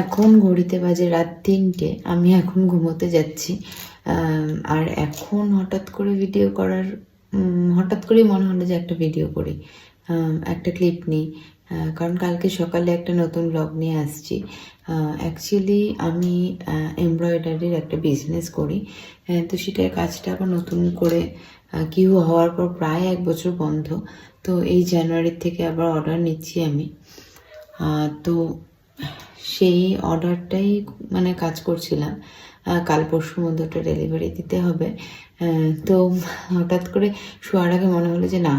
এখন ঘড়িতে বাজে রাত তিনটে, আমি এখন ঘুমোতে যাচ্ছি। আর এখন হঠাৎ করে ভিডিও করার হঠাৎ করেই মনে হলো যে একটা ভিডিও করি। একটা ক্লিপ নিই। কারণ কালকে সকালে একটা নতুন ব্লগ নিয়ে আসছি। অ্যাকচুয়ালি আমি এমব্রয়ডারির একটা বিজনেস করি। তো সেটার কাজটা আবার নতুন করে কিউ হওয়ার পর প্রায় এক বছর বন্ধ। তো এই জানুয়ারির থেকে আবার অর্ডার নিচ্ছি আমি। তো সেই অর্ডারটাই মানে কাজ করছিলাম। কাল পরশুর মধ্যে ওটা ডেলিভারি দিতে হবে। তো হঠাৎ করে শোয়ার আগে মনে হলো যে না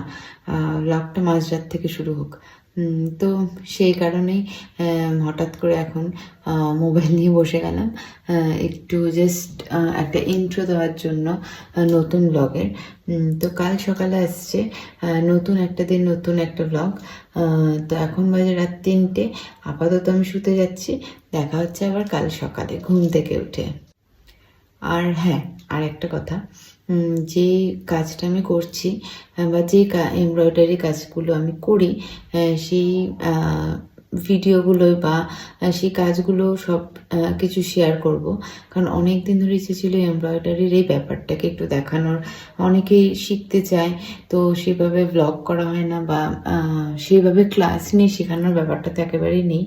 ব্লগটা মাঝরাত থেকে শুরু হোক। তো সেই কারণেই হঠাৎ করে এখন মোবাইল নিয়ে বসে গেলাম। একটু জাস্ট একটা ইন্ট্রো দেওয়ার জন্য নতুন ব্লগের তো কাল সকালে আসছে নতুন একটা দিন, নতুন একটা ব্লগ তো এখন বাজে রাত তিনটে। আপাতত আমি শুতে যাচ্ছি। দেখা হচ্ছে আবার কাল সকালে, ঘুম থেকে উঠে। আর হ্যাঁ আর একটা কথা। যে কাজটা আমি করছি বা যে এমব্রয়ডারি কাজগুলো আমি করি সেই আহ, ভিডিওগুলো বা সেই কাজগুলো সব কিছু শেয়ার করব। কারণ অনেক দিন ধরে ইচ্ছে ছিল এমব্রয়ডারির এই ব্যাপারটাকে একটু দেখানোর। অনেকেই শিখতে চায় তো সেভাবে ব্লগ করা হয় না বা সেভাবে ক্লাস নিয়ে শেখানোর ব্যাপারটা তো একেবারেই নেই।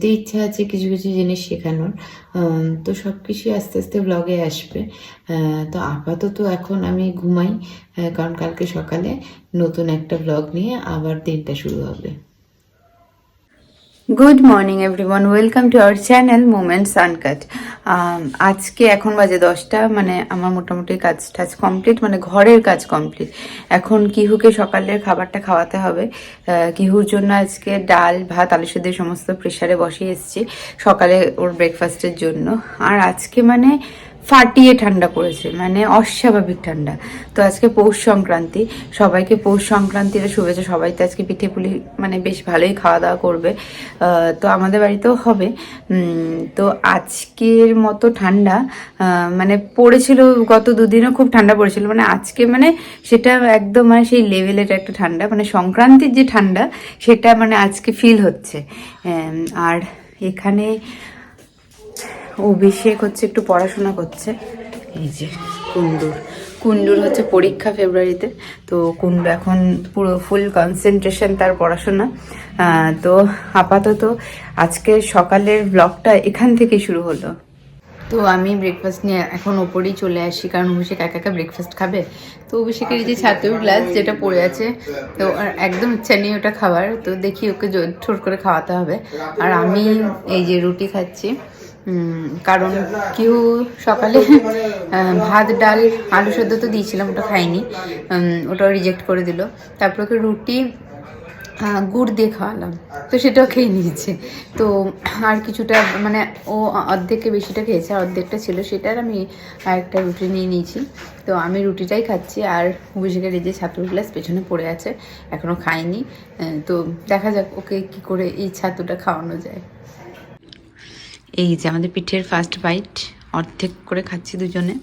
তো ইচ্ছা আছে কিছু কিছু জিনিস শেখানোর। তো সব কিছুই আস্তে আস্তে ব্লগে আসবে। তো আপাতত এখন আমি ঘুমাই কারণ কালকে সকালে নতুন একটা ব্লগ নিয়ে আবার দিনটা শুরু হবে। Good morning everyone welcome to our channel moments uncut আজকে এখন বাজে দশটা মানে আমার মোটামুটি কাজ টাজ কমপ্লিট মানে ঘরের কাজ কমপ্লিট এখন কিহুকে সকালের খাবারটা খাওয়াতে হবে কিহুর জন্য আজকে ডাল, ভাত, আলু সেদ্ধ সমস্ত প্রেশারে বসিয়ে এসেছি, সকালে ওর ব্রেকফাস্টের জন্য। আর আজকে মানে ফাটিয়ে ঠান্ডা পড়েছে মানে অস্বাভাবিক ঠান্ডা। তো আজকে পৌষ সংক্রান্তি, সবাইকে পৌষ সংক্রান্তির শুভেচ্ছা, সবাই তো আজকে পিঠে পুলি মানে বেশ ভালোই খাওয়া দাওয়া করবে তো আমাদের বাড়িতেও হবে। তো আজকের মতো ঠান্ডা মানে পড়েছিল গত দুদিনও খুব ঠান্ডা পড়েছিল মানে আজকে মানে সেটা একদম মানে সেই লেভেলের একটা ঠান্ডা মানে সংক্রান্তির যে ঠান্ডা, সেটা মানে আজকে ফিল হচ্ছে। আর এখানে অভিষেক হচ্ছে একটু পড়াশোনা করছে। এই যে কুন্ডুর কুন্ডুর হচ্ছে পরীক্ষা ফেব্রুয়ারিতে। তো কুন্ডু এখন পুরো ফুল কনসেন্ট্রেশন তার পড়াশোনা। তো আপাতত আজকে সকালের ব্লগটা এখান থেকে শুরু হলো। তো আমি ব্রেকফাস্ট নিয়ে এখন ওপরেই চলে আসি, কারণ অভিষেক একা একা ব্রেকফাস্ট খাবে। তো অভিষেকের যে ছাতুর গ্লাস যেটা পড়ে আছে, তো একদম ইচ্ছা নেই ওটা খাবার তো দেখি ওকে জোর করে খাওয়াতে হবে। আর আমি এই যে রুটি খাচ্ছি। কারণ কেউ সকালে ভাত, ডাল, আলু সেদ্ধ তো দিয়েছিলাম, ওটা খাইনি। ওটাও রিজেক্ট করে দিল। তারপর ওকে রুটি গুড় দিয়ে খাওয়ালাম। তো সেটাও খেয়ে নিয়েছে। তো আর কিছুটা মানে ও অর্ধেকে বেশিটা খেয়েছে অর্ধেকটা ছিল সেটার আমি আরেকটা রুটি নিয়ে নিয়েছি। তো আমি রুটিটাই খাচ্ছি, আর অভিষেকের এই যে ছাতুর গ্লাস পেছনে পড়ে আছে এখনও খাইনি। তো দেখা যাক ওকে কি করে এই ছাতুটা খাওয়ানো যায়। এই যে আমাদের পিঠের ফার্স্ট বাইট অর্ধেক করে খাচ্ছি দুজনে।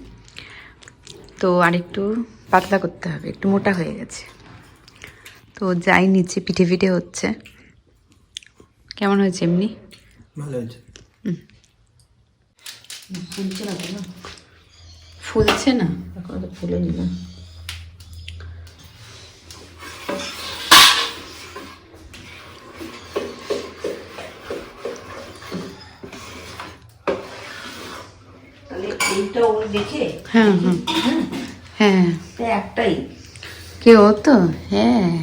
তো আরেকটু পাতলা করতে হবে একটু মোটা হয়ে গেছে। তো যাই নিচে পিঠে পিঠে হচ্ছে। কেমন হয়েছে এমনি? ভালো হয়েছে। ফুলছে না এখন তো ফুলে নিলাম তাহলে এইটা দেখে? হ্যাঁ হ্যাঁ। হ্যাঁ একটাই। কে ও তো? হ্যাঁ।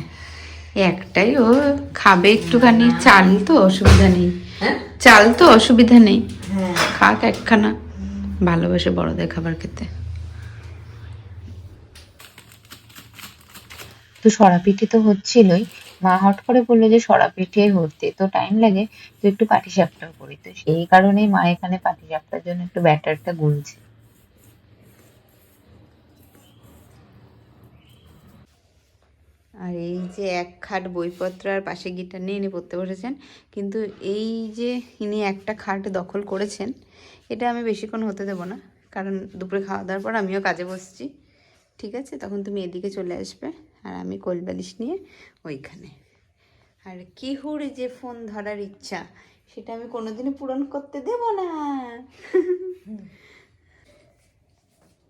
একটাই ও খাবে একটুখানি। চাল তো অসুবিধা নেই। হ্যাঁ? চাল তো অসুবিধা নেই। হ্যাঁ। খাক একখানা। ভালোবাসে বড়দের খাবার খেতে। তো সরা পিঠে তো হচ্ছিলই। মা হট করে বলল যে সরা পিঠে হতে তো টাইম লাগে। তো একটু পাটিসাপটাও করি। তো সেই কারণেই মা এখানে পাটিসাপটার জন্য একটু ব্যাটারটা গুলছে আর এই যে এক খাট বইপত্র আর পাশে গিটার নিয়ে ইনি পড়তে বসেছেন, কিন্তু এই যে ইনি একটা খাট দখল করেছেন, এটা আমি বেশিক্ষণ হতে দেবো না, কারণ দুপুরে খাওয়া দাওয়ার পর আমিও কাজে বসছি। ঠিক আছে, তখন তুমি এদিকে চলে আসবে, আর আমি কোল বালিশ নিয়ে ওইখানে। আর কিহুর যে ফোন ধরার ইচ্ছা, সেটা আমি কোনোদিনই পূরণ করতে দেব না।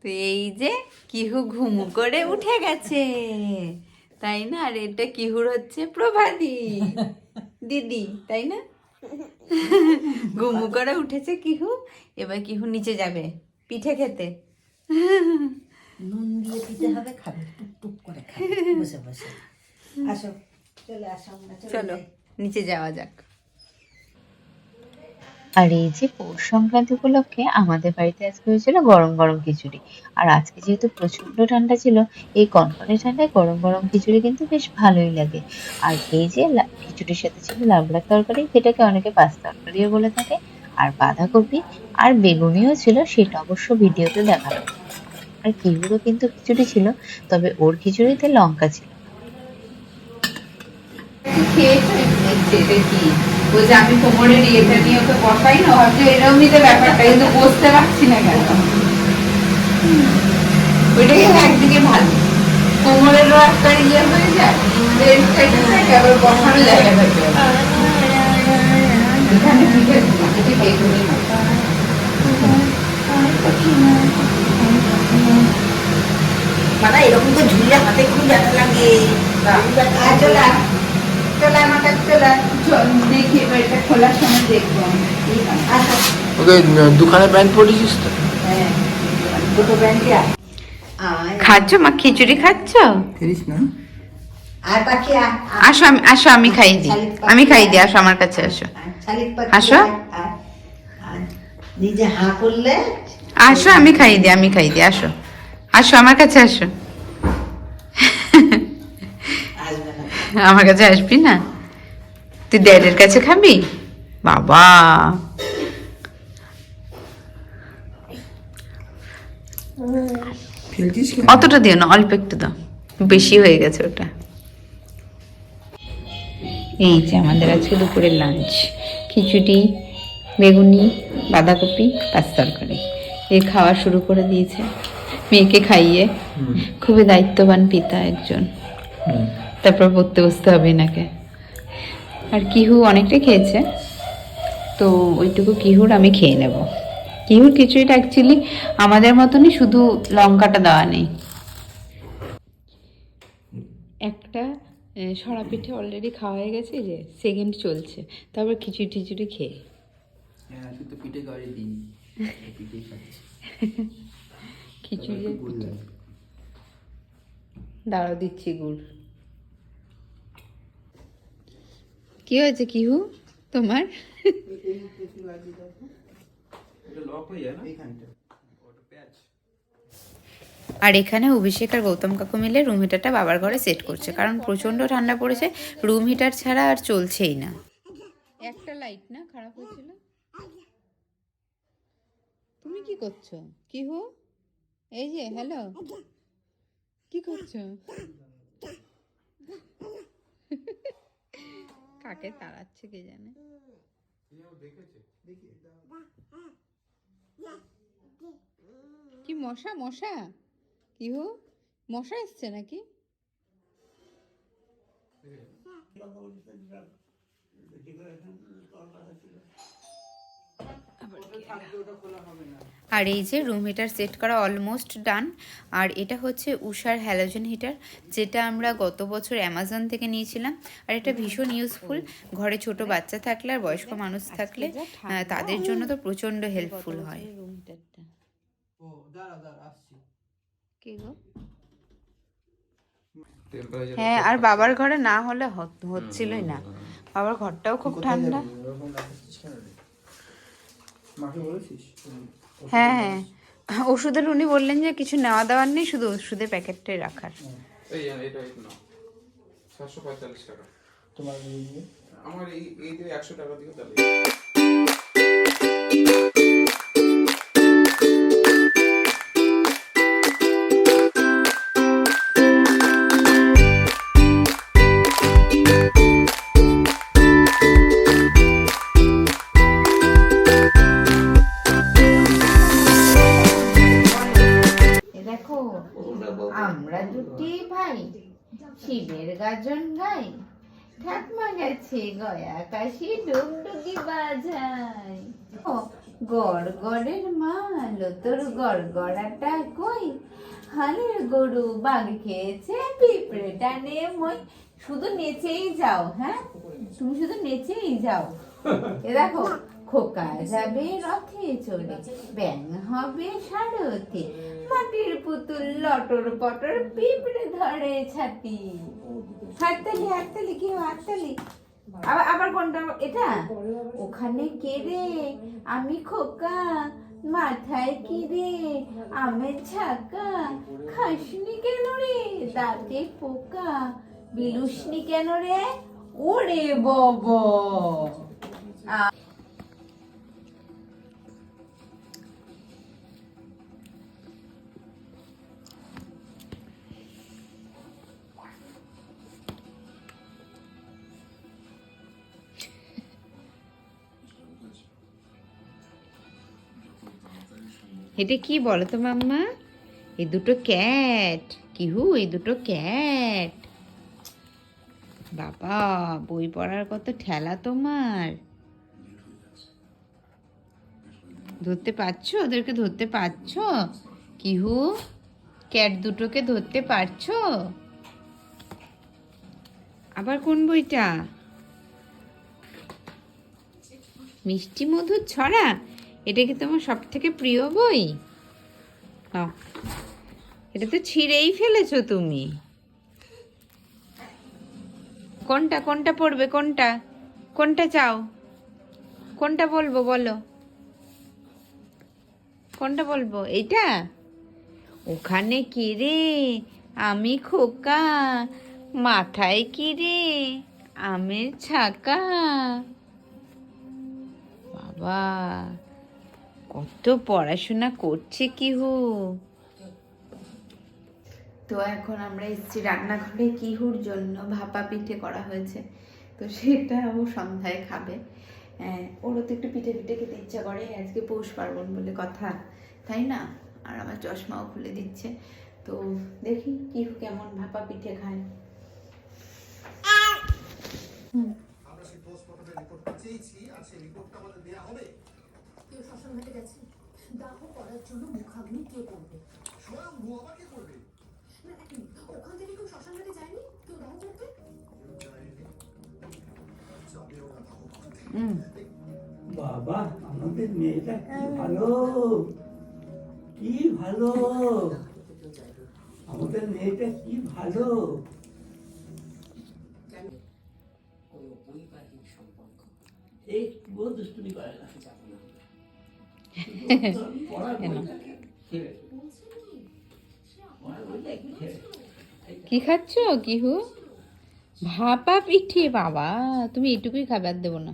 তো এই যে কিহু ঘুমু করে উঠে গেছে। তাই না? আর এটা কিহুর হচ্ছে? প্রভাদি দিদি তাই না? ঘুমু করে উঠেছে কিহু? এবার কিহু নিচে যাবে পিঠে খেতে। নুন দিয়ে পিঠে হবে খাবে টুক টুক করে খাবে। বসে বসে। আসো চলে আসো চলো নিচে যাওয়া যাক। আর এই যে পৌষ সংক্রান্তি উপলক্ষে আমাদের বাড়িতে আজকে হয়েছিল গরম গরম খিচুড়ি। আর আজকে যেহেতু প্রচণ্ড ঠান্ডা ছিল, এই কনকনে ঠান্ডায় গরম গরম খিচুড়ি কিন্তু বেশ ভালোই লাগে। আর এই যে খিচুড়ির সাথে ছিল লাবড়ার তরকারি, সেটাকে অনেকে পাঁচ তরকারিও বলে থাকে। আর বাঁধাকপি আর বেগুনিও ছিল, সেটা অবশ্য ভিডিওতে দেখানো। আর কিউরও কিন্তু খিচুড়ি ছিল, তবে ওর খিচুড়িতে লঙ্কা ছিল। যে আমি কোমরের ইয়েটা নিয়ে ওকে বসাই না ভাবছি এরকমই তো ব্যাপারটা কিন্তু বসতে পারছি না কেন? ওইটা কিন্তু একদিকে ভালো। কোমরেরও একটা ইয়ে হয়ে যায় আবার বসানো জায়গা থাকে। এখানে মানে এরকম তো ঝুলে হাতে খুব ব্যথা লাগে। চলে আয়। চলে আমার কাছে চলে দেখি এবার এটা খোলার সময় দেখব আমি। ওকে দুখানে প্যান্ট পরেছিস তো? হ্যাঁ, দুটো খাচ্ছ মা? খিচুড়ি খাচ্ছ? না। আসো আমি আসো আমি খাই দিই আমি খাই দিই আসো আমার কাছে আসো। আসো। নিজে হাঁ করলে আসো আমি খাই দিই আমি খাই দিই আসো। আসো আমার কাছে আসো আসবে না আমার কাছে আসবি না? তুই ড্যাডের কাছে খাবি? বাবা। অতটা দিও না অল্প একটু দাও। বেশি হয়ে গেছে ওটা। এই যে আমাদের আজকে দুপুরের লাঞ্চ খিচুড়ি বেগুনি বাঁধাকপি পাঁচ তরকারি। এই খাওয়া শুরু করে দিয়েছে। মেয়েকে খাইয়ে খুবই দায়িত্ববান পিতা একজন। তারপর পড়তে বসতে হবে এনাকে। আর কিহু অনেকটাই খেয়েছে তো ওইটুকু কিহুর আমি খেয়ে নেব। কিহুর খিচুড়িটা অ্যাকচুয়ালি আমাদের মতনই শুধু লঙ্কাটা দেওয়া নেই। একটা সরা পিঠে অলরেডি খাওয়া হয়ে গেছে যে সেকেন্ড চলছে। তারপর খিচুড়ি টিচুড়ি খেয়ে। হ্যাঁ খিচুড়ি। দাঁড়াও দিচ্ছি গুড়। কি হয়েছে কিহু? তোমার? আর এখানে অভিষেক আর গৌতম কাকু মিলে রুম হিটারটা বাবার ঘরে সেট করছে। কারণ প্রচণ্ড ঠান্ডা পড়েছে রুম হিটার ছাড়া আর চলছেই না। একটা লাইট না? খারাপ হয়েছিল? তুমি কি করছ? কি হো এই যে হ্যালো কি করছ? কাকে তাড়াচ্ছে কে জানে? কি মশা মশা? কি হো? মশা এসছে নাকি? আর এই যে রুম হিটার সেট করা অলমোস্ট ডান আর এটা হচ্ছে উষার হ্যালোজেন হিটার যেটা আমরা গত বছর অ্যামাজন থেকে নিয়েছিলাম। আর এটা ভীষণ ইউজফুল ঘরে ছোট বাচ্চা থাকলে আর বয়স্ক মানুষ থাকলে তাদের জন্য তো প্রচণ্ড হেল্পফুল হয়। রুম হিটারটা কি গো? হ্যাঁ আর বাবার ঘরে না হলে হচ্ছিলই না। বাবার ঘরটাও খুব ঠান্ডা যাবি? ওরকম দেখাচ্ছিস কেন রে? মাকে বলেছিস হ্যাঁ হ্যাঁ। ওষুধের উনি বললেন যে কিছু নেওয়া দেওয়ার নেই শুধু ওষুধের প্যাকেটটাই রাখার। টাকা। তোমার আমার এই এই যে একশো টাকা দিও তাহলে। আমরা দুটি ভাই, শিবের গাজন গাই, ঠাকমা গেছে গয়া কাশি ডুগডুগি বাজায়। ও, গড় গড়ের মাল, তোর গড় গড়াটা কই? হালের গরু বাঘ খেয়েছে, পিঁপড়ে টানে মই। শুধু নেচেই যাও হ্যাঁ? তুমি শুধু নেচেই যাও। এ দেখো খোকা যাবে রথে চড়ে। ব্যাং হবে সারথে মাটির পুতুল লটর পটর পিঁপড়ে ধরে ছাতি। হাততালি হাততালি কি হাততালি। আবার আবার কোনটা? এটা? ওখানে কে রে? আমি খোকা মাথায় কি রে? আমের ছাকা খাসনি কেন রে? দাঁতে পোকা বিলুসনি কেন রে? ওরে বাবা। এটা কি বলো তো মাম্মা? এই দুটো ক্যাট। কি হু, এই দুটো ক্যাট। বাবা, বই পড়ার কত ঠেলা তোমার। ধরতে পারছ? ওদেরকে ধরতে পারছ? কিহু ক্যাট দুটোকে ধরতে পারছ? আবার কোন বইটা? মিষ্টি মধুর ছড়া? এটা কি তোমার সব থেকে প্রিয় বই? এটা তো ছিঁড়েই ফেলেছো তুমি। কোনটা কোনটা পড়বে, কোনটা? কোনটা চাও? কোনটা বলব বলো? কোনটা বলব? এইটা? ওখানে কি রে? আমি খোকা। মাথায় কি রে? আমের ছাকা। বাবা। কত পড়াশোনা করছে কি হু? তো এখন আমরা এসেছি রান্নাঘরে কিহুর জন্য ভাপা পিঠে করা হয়েছে। তো সেটা ও সন্ধ্যায় খাবে। আহ, ওরও তো একটু পিঠে পিঠে খেতে ইচ্ছা করে আজকে পৌষ পার্বণ বলে কথা তাই না? আর আমার চশমাও খুলে দিচ্ছে। তো দেখি কিহু কেমন ভাপা পিঠে খায়। কেউ শ্মশানঘাটে গেছে। দাহ করার জন্য মুখাগ্নি কে করবে? না এক মিনিট, ওখান থেকে কেউ শ্মশানঘাটে যায়নি? কেউ দাহ করতে? বাবা আমাদের মেয়েটা কি ভালো? কি ভালো? আমাদের মেয়েটা কি ভালো? এই দুষ্টুমি করে না। কি খাচ্ছ কি হু ভাপা পিঠে, বাবা। তুমি এটুকুই খাবার দেবো না।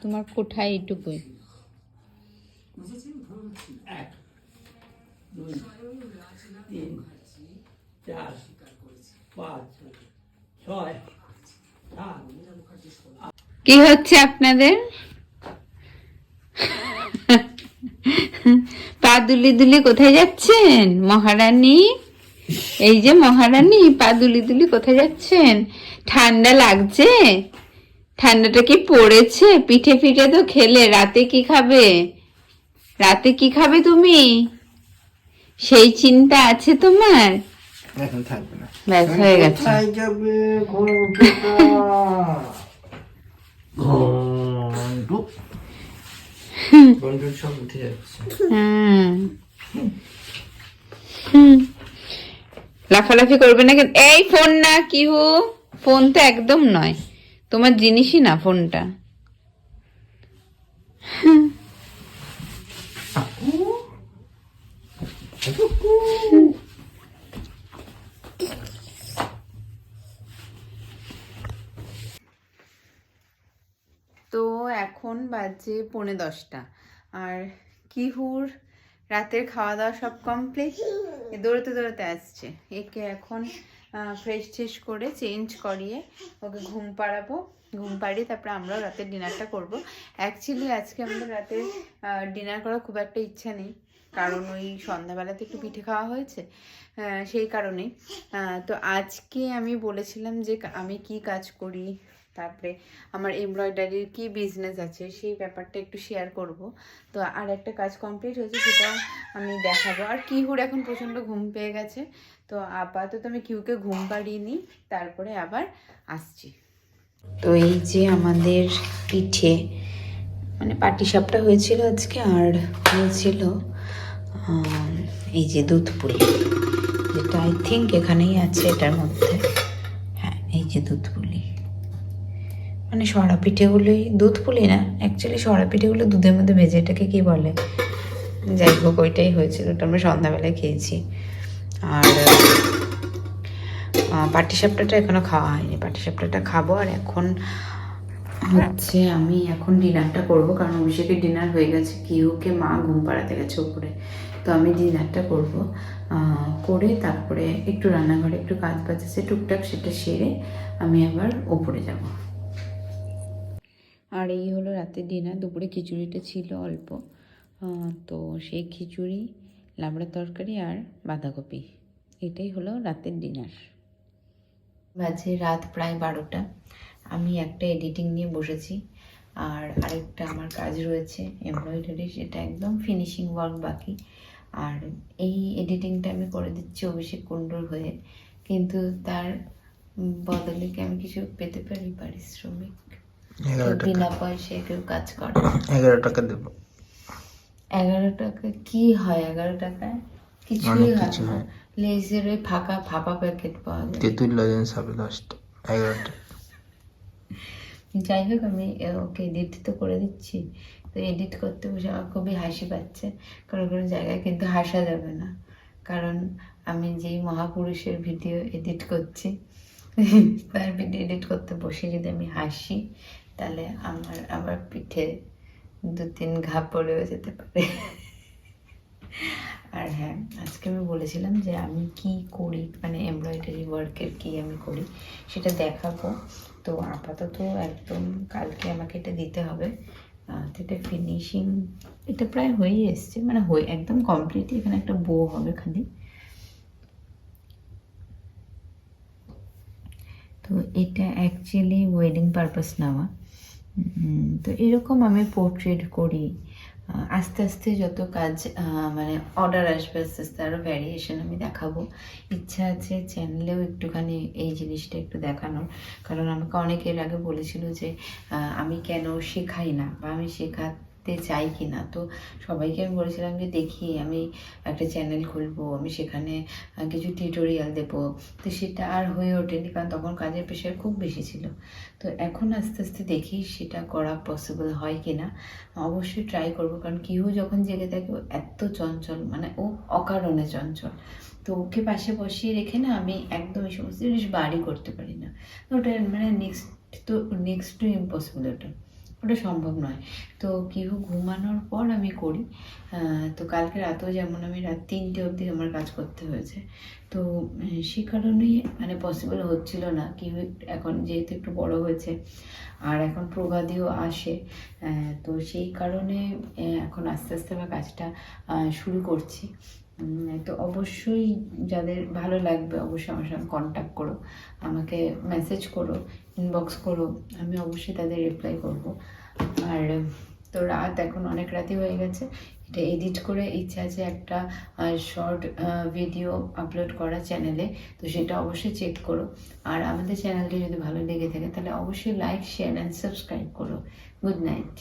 তোমার কোঠায় এটুকুই কি হচ্ছে আপনাদের? পা দুলি দুলি কোথায় যাচ্ছেন? মহারানী? এই যে মহারানী পা দুলি দুলি কোথায় যাচ্ছেন? ঠান্ডা লাগছে? ঠান্ডাটা কি পড়েছে? পিঠে ফিঠে তো খেলে রাতে কি খাবে? রাতে কি খাবে তুমি? সেই চিন্তা আছে তোমার? এখন থাকবে না। ব্যাস হয়ে গেছে। যাবে? বন্ধুর সব। লাফালাফি করবে না কিন্তু এই ফোন না কি হু ফোন তো একদম নয়। তোমার জিনিসই না ফোনটা তো এখন বাজে পৌনে দশটা। আর কিহুর রাতের খাওয়া দাওয়া সব কমপ্লিট দৌড়তে দৌড়তে আসছে। একে এখন ফ্রেশ ট্রেশ করে চেঞ্জ করিয়ে ওকে ঘুম পাড়াবো। ঘুম পাড়িয়ে তারপরে আমরাও রাতের ডিনারটা করব। অ্যাকচুয়ালি আজকে আমাদের রাতে ডিনার করার খুব একটা ইচ্ছা নেই। কারণ ওই সন্ধ্যাবেলাতে একটু পিঠে খাওয়া হয়েছে সেই কারণেই। আহ, তো আজকে আমি বলেছিলাম যে আমি কি কাজ করি তারপরে আমার এমব্রয়ডারির কি বিজনেস আছে সেই ব্যাপারটা একটু শেয়ার করব। তো আর একটা কাজ কমপ্লিট হয়েছে সেটা আমি দেখাবো। আর কিহুর এখন প্রচণ্ড ঘুম পেয়ে গেছে? তো আপাতত আমি কিউকে ঘুম পাড়িয়ে নিই, তারপরে আবার আসছি। তো এই যে আমাদের পিঠে মানে পাটিসাপটা হয়েছিল আজকে আর হয়েছিল এই যে দুধ যেটা আই থিঙ্ক এখানেই আছে এটার মধ্যে। সরা পিঠেগুলোই দুধ পুলি না? অ্যাকচুয়ালি সরা পিঠেগুলো দুধের মধ্যে ভেজে এটাকে কী বলে? যাই হোক, ওইটাই হয়েছিল, ওটা আমরা সন্ধ্যাবেলায় খেয়েছি। আর পাটিসাপটাটা এখনও খাওয়া হয়নি। পাটিসাপটাটা খাব, আর এখন হচ্ছে আমি এখন ডিনারটা করব, কারণ অভিষেকের ডিনার হয়ে গেছে, কিউকে মা ঘুম পাড়াতে গেছে উপরে তো আমি ডিনারটা করব করে তারপরে একটু রান্নাঘরে একটু কাজ বাজ আছে, টুকটাক সেটা সেরে আমি আবার ওপরে যাব। আর এই হলো রাতের ডিনার দুপুরে খিচুড়িটা ছিল অল্প। তো সেই খিচুড়ি, লাবড়া তরকারি আর বাঁধাকপি। এটাই হলো রাতের ডিনার বাজে রাত প্রায় বারোটা। আমি একটা এডিটিং নিয়ে বসেছি। আর আরেকটা আমার কাজ রয়েছে এমব্রয়ডারি সেটা একদম ফিনিশিং ওয়ার্ক বাকি। আর এই এডিটিংটা আমি করে দিচ্ছি অভিষেক কুণ্ডুর হয়ে। কিন্তু তার বদলে কি আমি কিছু পেতে পারি? পারিশ্রমিক? বিনা পয়সায় কেউ কাজ করে। এগারো টাকা দেবো। এগারো টাকা কি হয়? এগারো টাকায় কিছুই হয় না। লেজের ওই ফাঁকা ফাঁপা প্যাকেট পাওয়া যায়। তেঁতুল লজেন্স হবে দশটা এগারোটা। যাই হোক আমি ওকে এডিট তো করে দিচ্ছি। তো এডিট করতে বসে আমার খুবই হাসি পাচ্ছে। কোনো কোনো জায়গায় কিন্তু হাসা যাবে না। কারণ আমি যেই মহাপুরুষের ভিডিও এডিট করছি তার ভিডিও এডিট করতে বসে যদি আমি হাসি তাহলে আমার আবার পিঠে দু তিন ঘা পড়েও যেতে পারে। আর হ্যাঁ আজকে আমি বলেছিলাম যে আমি কি করি মানে এমব্রয়ডারি ওয়ার্কের কি আমি করি, সেটা দেখাবো। তো আপাতত একদম কালকে আমাকে এটা দিতে হবে। এটা ফিনিশিং এটা প্রায় হয়েই এসছে মানে হয়ে, একদম কমপ্লিট এখানে একটা বো হবে খালি। তো এটা অ্যাকচুয়ালি ওয়েডিং পারপাস নেওয়া। তো এরকম আমি পোর্ট্রেট করি। আস্তে আস্তে যত কাজ মানে অর্ডার আসবে, আস্তে আস্তে আরও ভ্যারিয়েশন আমি দেখাবো। ইচ্ছা আছে চ্যানেলেও একটুখানি এই জিনিসটা একটু দেখানোর। কারণ আমাকে অনেকের আগে বলেছিল যে আমি কেন শেখাই না বা আমি শেখাতে চাই কি না তো সবাইকে আমি বলেছিলাম যে, দেখি, আমি একটা চ্যানেল খুলবো, আমি সেখানে কিছু টিউটোরিয়াল দেবো। তো সেটা আর হয়ে ওঠেনি, কারণ তখন কাজের প্রেশার খুব বেশি ছিল। তো এখন আস্তে আস্তে দেখি সেটা করা পসিবল হয় কি না অবশ্যই ট্রাই করব, কারণ কেউ যখন জেগে থাকে এত চঞ্চল মানে ও অকারণে চঞ্চল। তো ওকে পাশে বসিয়ে রেখে না, আমি একদম এই সমস্ত জিনিস বাড়ি করতে পারি না। ওটা মানে নেক্সট তো নেক্সট টু ইম্পসিবল ওটা। ওটা সম্ভব নয়। তো কিহু ঘুমানোর পর আমি করি। তো কালকে রাতেও যেমন আমি রাত তিনটে অবধি আমার কাজ করতে হয়েছে। তো সে কারণেই মানে পসিবল হচ্ছিল না। একটু- এখন যেহেতু একটু বড় হয়েছে আর এখন প্রবাদীও আসে তো সেই কারণে এখন আস্তে আস্তে আমার কাজটা শুরু করছি। তো অবশ্যই যাদের ভালো লাগবে, অবশ্যই আমার সঙ্গে কন্ট্যাক্ট করো, আমাকে মেসেজ করো ইনবক্স করো, আমি অবশ্যই তাদের রিপ্লাই করব। আর, তো রাত এখন অনেক রাতই হয়ে গেছে, এটা এডিট করে ইচ্ছা আছে একটা শর্ট ভিডিও আপলোড করা চ্যানেলে তো সেটা অবশ্যই চেক করো। আর আমাদের চ্যানেলটি যদি ভালো লেগে থাকে, তাহলে অবশ্যই লাইক শেয়ার অ্যান্ড সাবস্ক্রাইব করো। Good night